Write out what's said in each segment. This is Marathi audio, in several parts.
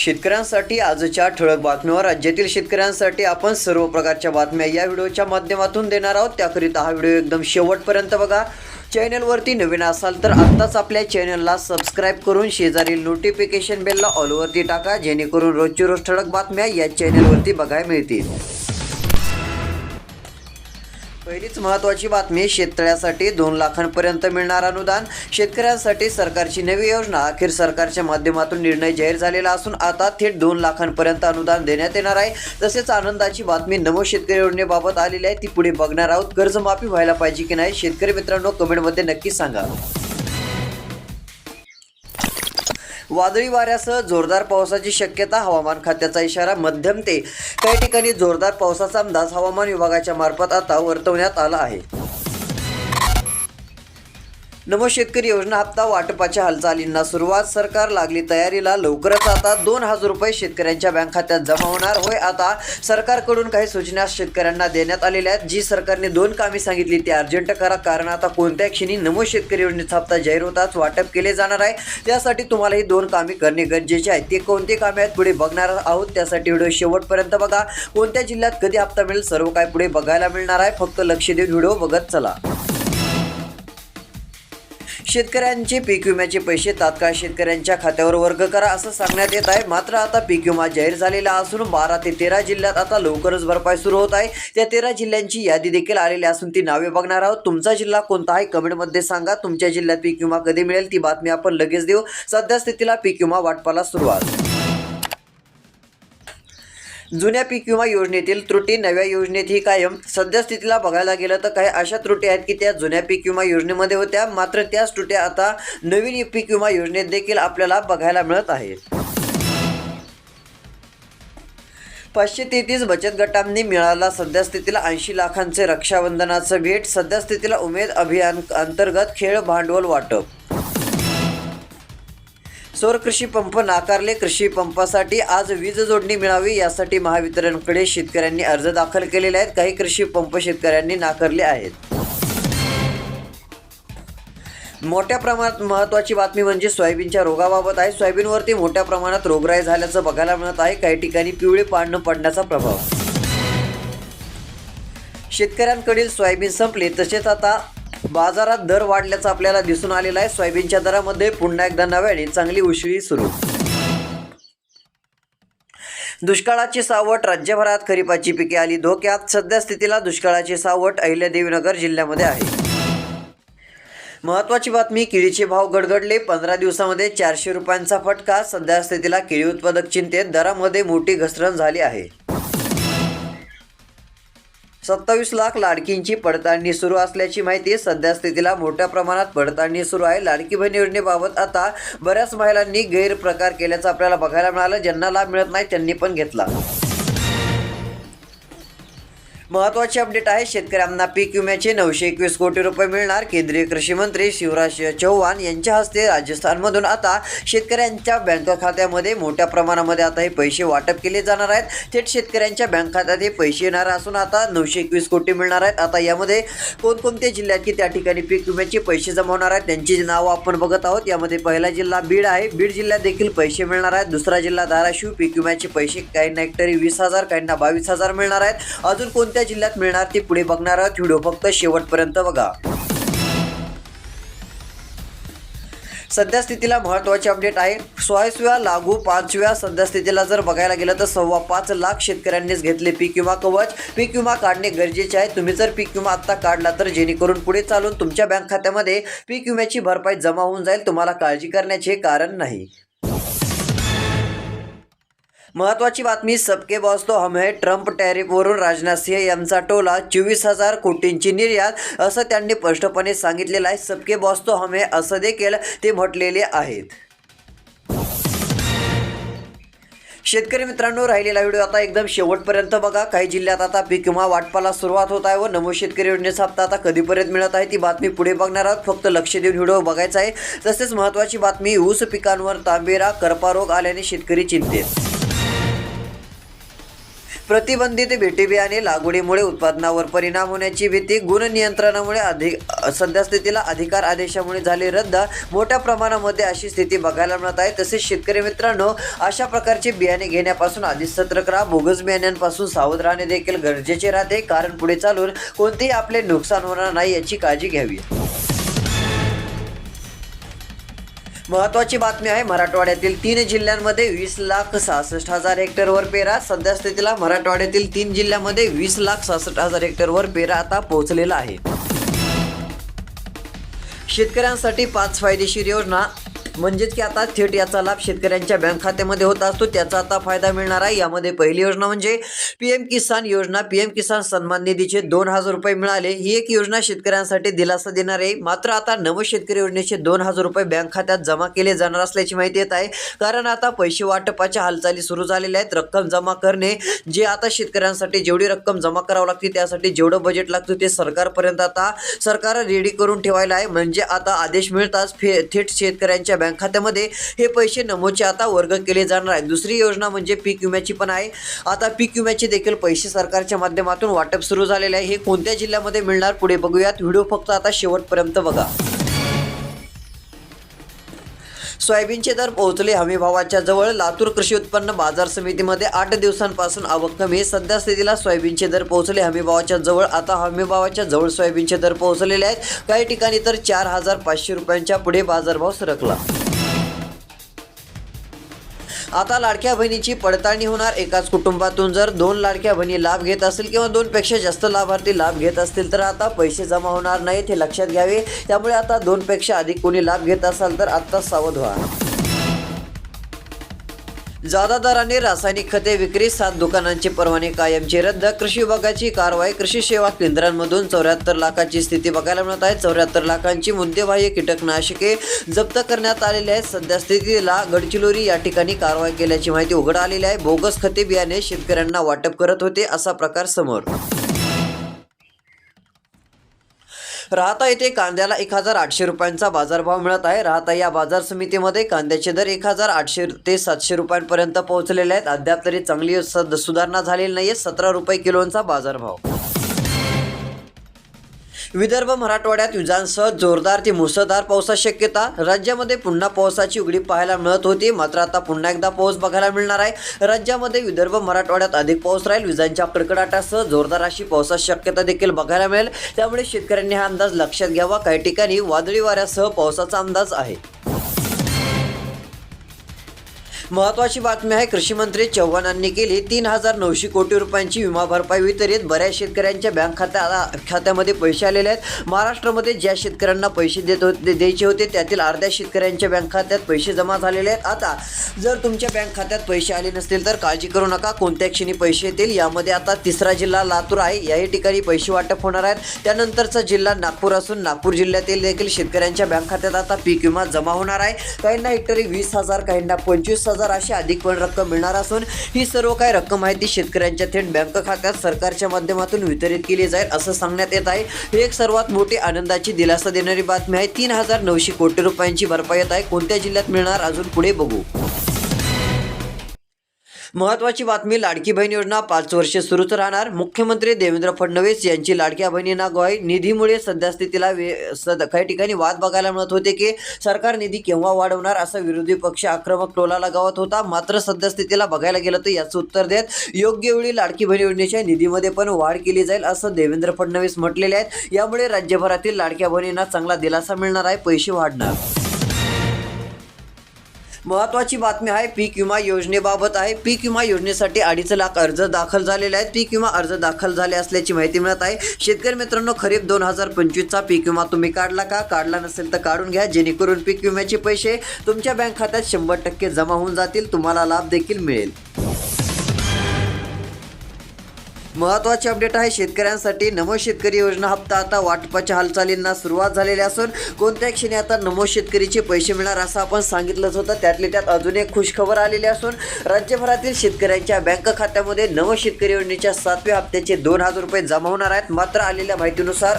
शेतकऱ्यांसाठी आजच्या ठळक बातम्यावर राज्यातील शेतकऱ्यांसाठी आपण सर्व प्रकारच्या बातम्या या व्हिडिओच्या माध्यमातून देणार आहोत. त्याकरिता हा व्हिडिओ एकदम शेवटपर्यंत बघा. चॅनलवरती नवीन असाल तर आत्ताच आपल्या चॅनलला सबस्क्राईब करून शेजारील नोटिफिकेशन बेलला ऑलवरती टाका जेणेकरून रोजची रोज ठळक बातम्या या चॅनलवरती बघायला मिळतील. पहिलीच महत्त्वाची बातमी शेततळ्यासाठी दोन लाखांपर्यंत मिळणार अनुदान. शेतकऱ्यांसाठी सरकारची नवी योजना. अखेर सरकारच्या माध्यमातून निर्णय जाहीर झालेला असून आता थेट दोन लाखांपर्यंत अनुदान देण्यात येणार आहे. तसेच आनंदाची बातमी नमो शेतकरी योजनेबाबत आलेली आहे. ती पुढे बघणार आहोत. कर्जमाफी व्हायला पाहिजे की नाही? शेतकरी मित्रांनो कमेंटमध्ये नक्की सांगा. वादळी वाऱ्यासह जोरदार पावसाची शक्यता हवामान खात्याचा इशारा मध्यम ते काही ठिकाणी जोरदार पावसाचा अंदाज हवामान विभागाच्या मार्फत आता वर्तवण्यात आला आहे. नमो शेतकरी योजना हप्ता वाटपाच्या हालचालींना सुरुवात. सरकार लागली तयारीला लवकरच आता दोन हजार रुपये शेतकऱ्यांच्या बँक खात्यात जमा होणार. होय आता सरकारकडून काही सूचना शेतकऱ्यांना देण्यात आलेल्या आहेत. जी सरकारने दोन कामे सांगितली ती अर्जंट करा. कारण आता कोणत्या क्षणी नमो शेतकरी योजनेचा हप्ता जाहीर होताच वाटप केले जाणार आहे. त्यासाठी तुम्हाला ही दोन कामे करणे गरजेचे आहे. ते कोणते कामे आहेत पुढे बघणार आहोत. त्यासाठी व्हिडिओ शेवटपर्यंत बघा. कोणत्या जिल्ह्यात कधी हप्ता मिळेल? सर्व काय पुढे बघायला मिळणार आहे. फक्त लक्ष देऊन व्हिडिओ बघत चला. शेतकऱ्यांचे पीक विम्याचे पैसे तात्काळ शेतकऱ्यांच्या खात्यावर वर्ग करा असं सांगण्यात येत आहे. मात्र आता पीक विमा जाहीर झालेला असून बारा ते तेरा जिल्ह्यात आता लवकरच भरपाई सुरू होत आहे. त्या तेरा जिल्ह्यांची यादी देखील आलेली असून ती नावे बघणार आहोत. तुमचा जिल्हा कोणता आहे? कमेंटमध्ये सांगा. तुमच्या जिल्ह्यात पीक विमा कधी मिळेल? ती बातमी आपण लगेच देऊ. सध्या स्थितीला पीक विमा वाटपाला सुरुवात. जुन्या पीक विमा योजनेतील त्रुटी नव्या योजनेत ही कायम. सद्यस्थितीला बघायला गेलं तर काही अशा त्रुटी आहेत की त्या जुन्या पीक विमा योजनेमध्ये होत्या. मात्र त्याच त्रुट्या आता नवीन पीक विमा योजनेत देखील आपल्याला बघायला मिळत आहेत पाचशे तेहतीस बचत गटांनी मिळाला सध्यास्थितीला ऐंशी लाखांचे रक्षाबंधनाचं भेट. सध्या स्थितीला उमेद अभियान अंतर्गत खेळ भांडवल वाटप. सौर कृषी पंप नाकारले. कृषी पंपासाठी आज वीज जोडणी मिळावी यासाठी महावितरणकडे शेतकऱ्यांनी अर्ज दाखल केलेले आहेत. काही कृषी पंप शेतकऱ्यांनी नाकारले आहेत. मोठ्या प्रमाणात महत्त्वाची बातमी म्हणजे सोयाबीनच्या रोगाबाबत आहे. सोयाबीनवरती मोठ्या प्रमाणात रोगराई झाल्याचं बघायला मिळत आहे. काही ठिकाणी पिवळे पाडणं पडण्याचा प्रभाव. शेतकऱ्यांकडील सोयाबीन संपले. तसेच आता बाजारात दर वाढल्याचं आपल्याला दिसून आलेलं आहे. सोयाबीनच्या दरामध्ये पुन्हा एकदा नव्याने चांगली उशिरी सुरू. दुष्काळाची सावट राज्यभरात खरीपाची पिके आली धोक्यात. सध्या स्थितीला दुष्काळाची सावट अहिल्यादेवीनगर जिल्ह्यामध्ये आहे. महत्वाची बातमी केळीचे भाव गडगडले. पंधरा दिवसामध्ये चारशे रुपयांचा फटका. सध्या स्थितीला केळी उत्पादक चिंतेत. दरामध्ये मोठी घसरण झाली आहे. सत्तावीस लाख लाडकींची पडताळणी सुरू असल्याची माहिती सध्या स्थितीला मोठ्या प्रमाणात पडताळणी सुरू आहे. लाडकी बहीण योजनेबाबत आता बऱ्याच महिलांनी गैरप्रकार केल्याचं आपल्याला बघायला मिळालं. ज्यांना लाभ मिळत नाही त्यांनी पण घेतला. महत्त्वाचे अपडेट आहे शेतकऱ्यांना पीक विम्याचे नऊशे एकवीस कोटी रुपये मिळणार. केंद्रीय कृषी मंत्री शिवराज चौहान यांच्या हस्ते राजस्थानमधून आता शेतकऱ्यांच्या बँक खात्यामध्ये मोठ्या प्रमाणामध्ये आता हे पैसे वाटप केले जाणार आहेत. थेट शेतकऱ्यांच्या बँक खात्यात हे पैसे येणार असून आता नऊशे एकवीस कोटी मिळणार आहेत. आता यामध्ये कोणकोणत्या जिल्ह्यात की त्या ठिकाणी पीक विम्याचे पैसे जमा होणार आहेत त्यांची नावं आपण बघत आहोत. यामध्ये पहिला जिल्हा बीड आहे. बीड जिल्ह्यात देखील पैसे मिळणार आहेत. दुसरा जिल्हा धाराशिव पीक विम्याचे पैसे काहींना हेक्टरी वीस हजार काहींना बावीस हजार मिळणार आहेत. अजून कोणत्या जिल्ह्यात मिळणार ते पुढे बघणार आहोत व्हिडिओ फक्त शेवटपर्यंत बघा. सध्या स्थितीला महत्त्वाचे अपडेट आहे. सोळाव्या लागू पाचव्या सध्या स्थितीला जर बघायला गेलं तर सव्वा पाच लाख शेतकऱ्यांनीच घेतले पीक विमा कवच. पीक विमा काढणे गरजेचे आहे. तुम्ही जर पीक विमा आत्ता काढला तर जेणेकरून पुढे चालून तुमच्या बँक खात्यामध्ये पीक विम्याची भरपाई जमा होऊन जाईल. तुम्हाला काळजी करण्याचे कारण नाही. महत्वाची बातमी सबके बॉस तो हम है ट्रम्प टॅरिफवरून राजनाथ सिंह यांचा टोला चोवीस हजार कोटींची निर्यात असं त्यांनी स्पष्टपणे सांगितलेलं आहे. सबके बॉस तो हम असं देखील ते म्हटलेले आहेत शेतकरी मित्रांनो राहिलेला व्हिडिओ आता एकदम शेवटपर्यंत बघा. काही जिल्ह्यात आता पीक विमा वाटपाला सुरुवात होत आहे व नमो शेतकरी योजनेचा हप्ता आता कधीपर्यंत मिळत आहे ती बातमी पुढे बघणार आहोत. फक्त लक्ष देऊन व्हिडिओ बघायचा आहे. तसेच महत्त्वाची बातमी ऊस पिकांवर तांबेरा करपा रोग आल्याने शेतकरी चिंतेत. प्रतिबंधित भेटी बियाणे लागवडीमुळे उत्पादनावर परिणाम होण्याची भीती गुण नियंत्रणामुळे अधिक सध्या स्थितीला अधिकार आदेशामुळे झाले रद्द. मोठ्या प्रमाणामध्ये अशी स्थिती बघायला मिळत आहे. तसेच शेतकरी मित्रांनो अशा प्रकारचे बियाणे घेण्यापासून आधीच सतर्क राहा. बोगस बियाण्यांपासून सावध राहणे देखील गरजेचे राहते. कारण पुढे चालून कोणतेही आपले नुकसान होणार नाही याची काळजी घ्यावी. महत्वाची बातमी आहे मराठवाड्यातील तीन जिल्ह्यांमध्ये वीस लाख सहासष्ट हजार हेक्टरवर पेरा. सध्या स्थितीला मराठवाड्यातील तीन जिल्ह्यामध्ये वीस लाख सहासष्ट हजार हेक्टरवर पेरा आता पोहोचलेला आहे. शेतकऱ्यांसाठी पाच फायदेशीर योजना म्हणजेच की आता थेट याचा लाभ शेतकऱ्यांच्या बँक खात्यामध्ये होत असतो. त्याचा आता फायदा मिळणार आहे. यामध्ये पहिली योजना म्हणजे पी एम किसान योजना. पी एम किसान सन्मान निधीचे दोन हजार रुपये मिळाले. ही एक योजना शेतकऱ्यांसाठी दिलासा देणार आहे. मात्र आता नव शेतकरी योजनेचे दोन हजार रुपये बँक खात्यात जमा केले जाणार असल्याची माहिती येत आहे. कारण आता पैसे वाटपाच्या हालचाली सुरू झालेल्या आहेत. रक्कम जमा करणे जे आता शेतकऱ्यांसाठी जेवढी रक्कम जमा करावी लागते त्यासाठी जेवढं बजेट लागतं ते सरकारपर्यंत आता सरकार रेडी करून ठेवायला आहे. म्हणजे आता आदेश मिळताच फे थेट शेतकऱ्यांच्या बँक बँक खात्यामध्ये हे पैसे नमोचे आता वर्ग केले जाणार आहेत दुसरी योजना म्हणजे पीक विम्याची पण आहे. आता पीक विम्याचे देखील पैसे सरकारच्या माध्यमातून वाटप सुरू झालेले आहे. हे कोणत्या जिल्ह्यामध्ये मिळणार पुढे बघूयात. व्हिडिओ फक्त आता शेवटपर्यंत बघा. सोयाबीनचे दर पोहोचले. हमीभावाच्या जवळ लातूर कृषी उत्पन्न बाजार समितीमध्ये आठ दिवसांपासून आवक कमी सध्या स्थितीला सोयाबीनचे दर पोहोचले. हमीभावाच्या जवळ आता हमीभावाच्या जवळ सोयाबीनचे दर पोहोचलेले आहेत. काही ठिकाणी तर चार हजार पाचशे रुपयांच्या पुढे बाजारभाव सरकला. आता लाडक्या बहिणीची पडताळणी होणार. एकाच कुटुंबातून जर दोन लाडक्या बहिणी लाभ घेत असतील किंवा दोनपेक्षा जास्त लाभार्थी लाभ घेत असतील तर आता पैसे जमा होणार नाहीत हे लक्षात घ्यावे. त्यामुळे आता दोनपेक्षा अधिक कोणी लाभ घेत असाल तर आत्ताच सावध व्हा. जादा दराने रासायनिक खते विक्री सात दुकानांचे परवाने कायमचे रद्द कृषी विभागाची कारवाई कृषी सेवा केंद्रांमधून चौऱ्याहत्तर लाखाची स्थिती बघायला मिळत आहे. चौऱ्याहत्तर लाखांची मुद्देबाह्य कीटकनाशके जप्त करण्यात आलेली आहेत. सध्या स्थितीला गडचिरोली या ठिकाणी कारवाई केल्याची माहिती उघड आलेली आहे. बोगस खते बियाणे शेतकऱ्यांना वाटप करत होते असा प्रकार समोर. राहता येथे कांद्याला एक हजार आठशे रुपयांचा बाजारभाव मिळत आहे. राहता या बाजार समितीमध्ये कांद्याचे दर एक हजार आठशे ते सातशे रुपयांपर्यंत पोहोचलेले आहेत. अद्याप तरी चांगली सद- सुधारणा झालेली नाही आहे सतरा रुपये किलोचा बाजारभाव. विदर्भ मराठवाड्यात विजांसह जोरदार ते मुसळधार पावसाची शक्यता. राज्यामध्ये पुन्हा पावसाची उघडी पाहायला मिळत होती. मात्र आता पुन्हा एकदा पाऊस बघायला मिळणार आहे. राज्यामध्ये विदर्भ मराठवाड्यात अधिक पाऊस राहील. विजांच्या कडकडाटासह जोरदार अशी पावसाची शक्यता देखील बघायला मिळेल. त्यामुळे शेतकऱ्यांनी हा अंदाज लक्षात घ्यावा. काही ठिकाणी वादळी वाऱ्यासह पावसाचा अंदाज आहे. महत्वाची बातमी आहे कृषी मंत्री चव्हाणांनी केली तीन हजार नऊशे कोटी रुपयांची विमा भरपाई. वितरित बऱ्याच शेतकऱ्यांच्या बँक खात्या खात्यामध्ये पैसे आलेले आहेत. महाराष्ट्रामध्ये ज्या शेतकऱ्यांना पैसे देत होते द्यायचे होते त्यातील अर्ध्या शेतकऱ्यांच्या बँक खात्यात पैसे जमा झालेले आहेत. आता जर तुमच्या बँक खात्यात पैसे आले नसतील तर काळजी करू नका. कोणत्या क्षणी पैसे येतील यामध्ये आता तिसरा जिल्हा लातूर आहे. याही ठिकाणी पैसे वाटप होणार आहेत. त्यानंतरचा जिल्हा नागपूर असून नागपूर जिल्ह्यातील देखील शेतकऱ्यांच्या बँक खात्यात आता पीक विमा जमा होणार आहे. काहींना हेक्टरी वीस हजार काहींना पंचवीस हजार अशी अधिक पण रक्कम मिळणार असून ही सर्व काही रक्कम आहे ती शेतकऱ्यांच्या थेट बँक खात्यात सरकारच्या माध्यमातून वितरित केली जाईल असं सांगण्यात येत आहे. ही एक सर्वात मोठी आनंदाची दिलासा देणारी बातमी आहे. तीन हजार नऊशे कोटी रुपयांची भरपाई येत आहे. कोणत्या जिल्ह्यात मिळणार? अजून पुढे बघू. महत्वाची बातमी लाडकी बहीण योजना पाच वर्षे सुरूच राहणार. मुख्यमंत्री देवेंद्र फडणवीस यांची लाडक्या बहिणींना गोय निधीमुळे सध्यास्थितीला वे सद काही ठिकाणी वाद बघायला मिळत होते की सरकार निधी केव्हा वाढवणार असा विरोधी पक्ष आक्रमक टोलाला गावत होता. मात्र सद्यस्थितीला बघायला गेलं तर याचं उत्तर देत योग्य वेळी लाडकी बहीण योजनेच्या निधीमध्ये पण वाढ केली जाईल असं देवेंद्र फडणवीस म्हटलेले आहेत. यामुळे राज्यभरातील लाडक्या बहिणींना चांगला दिलासा मिळणार आहे पैसे वाढणार. महत्वाची बातमी आहे पीक विमा योजनेबाबत आहे. पीक विमा योजनेसाठी अडीच लाख अर्ज दाखल झालेले आहेत. पीक विमा अर्ज दाखल झाले असल्याची माहिती मिळत आहे. शेतकरी मित्रांनो खरीप दोन हजार पंचवीसचा पीक विमा तुम्ही काढला का? काढला नसेल तर काढून घ्या. जेणेकरून पीक विम्याचे पैसे तुमच्या बँक खात्यात शंभर टक्के जमा होऊन जातील. तुम्हाला लाभ देखील मिळेल. महत्त्वाचे अपडेट आहे शेतकऱ्यांसाठी नमो शेतकरी योजना हप्ता आता वाटपाच्या हालचालींना सुरुवात झालेली असून कोणत्या क्षणी आता नमो शेतकरीचे पैसे मिळणार असं आपण सांगितलंच होतं. त्यातले त्यात अजून एक खुशखबर आलेली असून राज्यभरातील शेतकऱ्यांच्या बँक खात्यामध्ये नमो शेतकरी योजनेच्या सातव्या हप्त्याचे दोन हजार रुपये जमा होणार आहेत. मात्र आलेल्या माहितीनुसार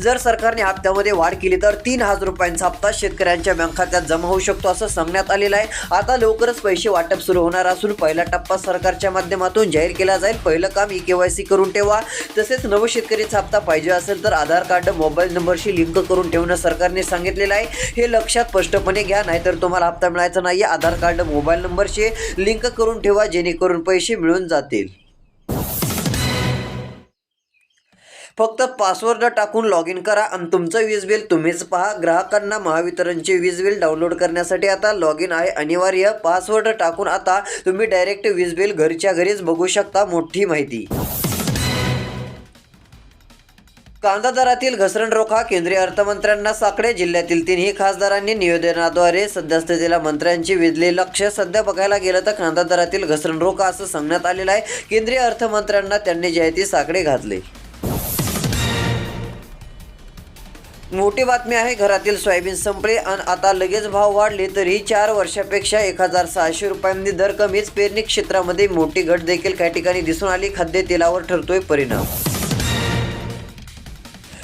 जर सरकारने हप्त्यामध्ये वाढ केली तर तीन हजार रुपयांचा हप्ता शेतकऱ्यांच्या बँक खात्यात जमा होऊ शकतो असं सांगण्यात आलेलं आहे. आता लवकरच पैसे वाटप सुरू होणार असून पहिला टप्पा सरकारच्या माध्यमातून जाहीर केला जाईल. पहिलं काम ई केवायसी करून ठेवा. तसेच नव शेतकरीचा हप्ता पाहिजे असेल तर आधार कार्ड मोबाईल नंबरशी लिंक करून ठेवणं सरकारने सांगितलेलं आहे. हे लक्षात स्पष्टपणे घ्या नाहीतर तुम्हाला हप्ता मिळायचा नाही आधार कार्ड मोबाईल नंबरशी लिंक करून ठेवा जेणेकरून पैसे मिळून जातील. फक्त पासवर्ड टाकून लॉग इन करा आणि तुमचं वीज बिल तुम्हीच पहा. ग्राहकांना महावितरणचे वीज बिल डाउनलोड करण्यासाठी आता लॉग इन आहे अनिवार्य. पासवर्ड टाकून आता तुम्ही डायरेक्ट वीज बिल घरच्या घरीच बघू शकता मोठी माहिती. कांदा दरातील घसरण रोखा केंद्रीय अर्थमंत्र्यांना साकडे. जिल्ह्यातील तिन्ही खासदारांनी निवेदनाद्वारे सद्यस्थितीला मंत्र्यांचे वेधले लक्ष. सध्या बघायला गेलं तर कांदा दरातील घसरण रोखा असं सांगण्यात आलेलं आहे. केंद्रीय अर्थमंत्र्यांना त्यांनी जयती साकडे घातले. मोठी बातमी आहे घरातील सोयाबीन संपले आणि आता लगेच भाव वाढले तरी चार वर्षापेक्षा एक हजार सहाशे रुपयांनी दर कमीच पेरणी क्षेत्रामध्ये मोठी घट देखील काही ठिकाणी दिसून आली. खाद्यतेलावर ठरतोय परिणाम.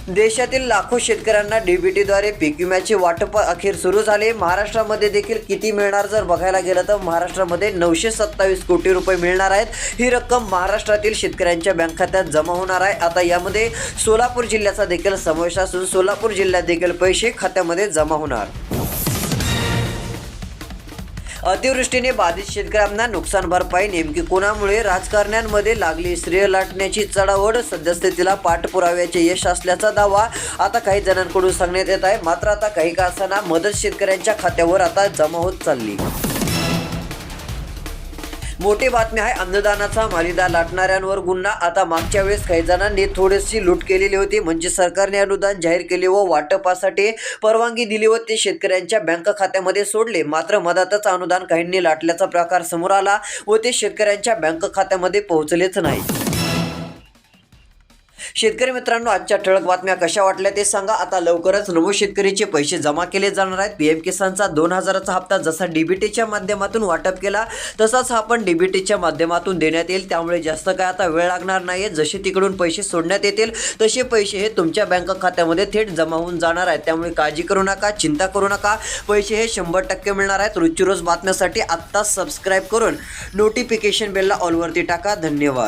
देशातील लाखो शेतकऱ्यांना डीबीटीद्वारे पीक विम्याचे वाटप अखेर सुरू झाले. महाराष्ट्रामध्ये देखील किती मिळणार जर बघायला गेलं तर महाराष्ट्रामध्ये नऊशे सत्तावीस कोटी रुपये मिळणार आहेत. ही रक्कम महाराष्ट्रातील शेतकऱ्यांच्या बँक खात्यात जमा होणार आहे. आता यामध्ये सोलापूर जिल्ह्याचा देखील समावेश असून सोलापूर जिल्ह्यात देखील पैसे खात्यामध्ये जमा होणार. अतिवृष्टीने बाधित शेतकऱ्यांना नुकसान भरपाई. नेमकी कोणामुळे? राजकारण्यांमध्ये लागली श्रेय लाटण्याची चढावड सद्यस्थितीला पाठपुराव्याचे यश असल्याचा दावा आता काही जणांकडून सांगण्यात येत आहे. मात्र आता काही का असताना मदत शेतकऱ्यांच्या खात्यावर आता जमा होत चालली. मोठी बातमी आहे अन्नदानाचा मालिदा लाटणाऱ्यांवर गुन्हा. आता मागच्या वेळेस काही जणांनी थोडीशी लूट केलेली होती. म्हणजे सरकारने अनुदान जाहीर केले व वाटपासाठी परवानगी दिली व ते शेतकऱ्यांच्या बँक खात्यामध्ये सोडले. मात्र मधातच अनुदान काहींनी लाटल्याचा प्रकार समोर आला व ते शेतकऱ्यांच्या बँक खात्यामध्ये पोहोचलेच नाही शेतकरी मित्रांनो आजच्या ठळक बातम्या कशा वाटल्या ते सांगा. आता लवकरच नमो शेतकरीचे पैसे जमा केले जाणार आहेत. पी एम किसानचा दोन हजाराचा हप्ता जसा डीबीटीच्या माध्यमातून वाटप केला तसाच हा पण डीबीटीच्या माध्यमातून देण्यात येईल. त्यामुळे जास्त काय आता वेळ लागणार नाही जसे तिकडून पैसे सोडण्यात येतील तसे पैसे हे तुमच्या बँक खात्यामध्ये थेट जमा होऊन जाणार आहेत. त्यामुळे काळजी करू नका चिंता करू नका. पैसे हे शंभर टक्के मिळणार आहेत. रोजची रोज बातम्यासाठी आत्ताच सबस्क्राईब करून नोटिफिकेशन बेलला ऑलवरती टाका. धन्यवाद.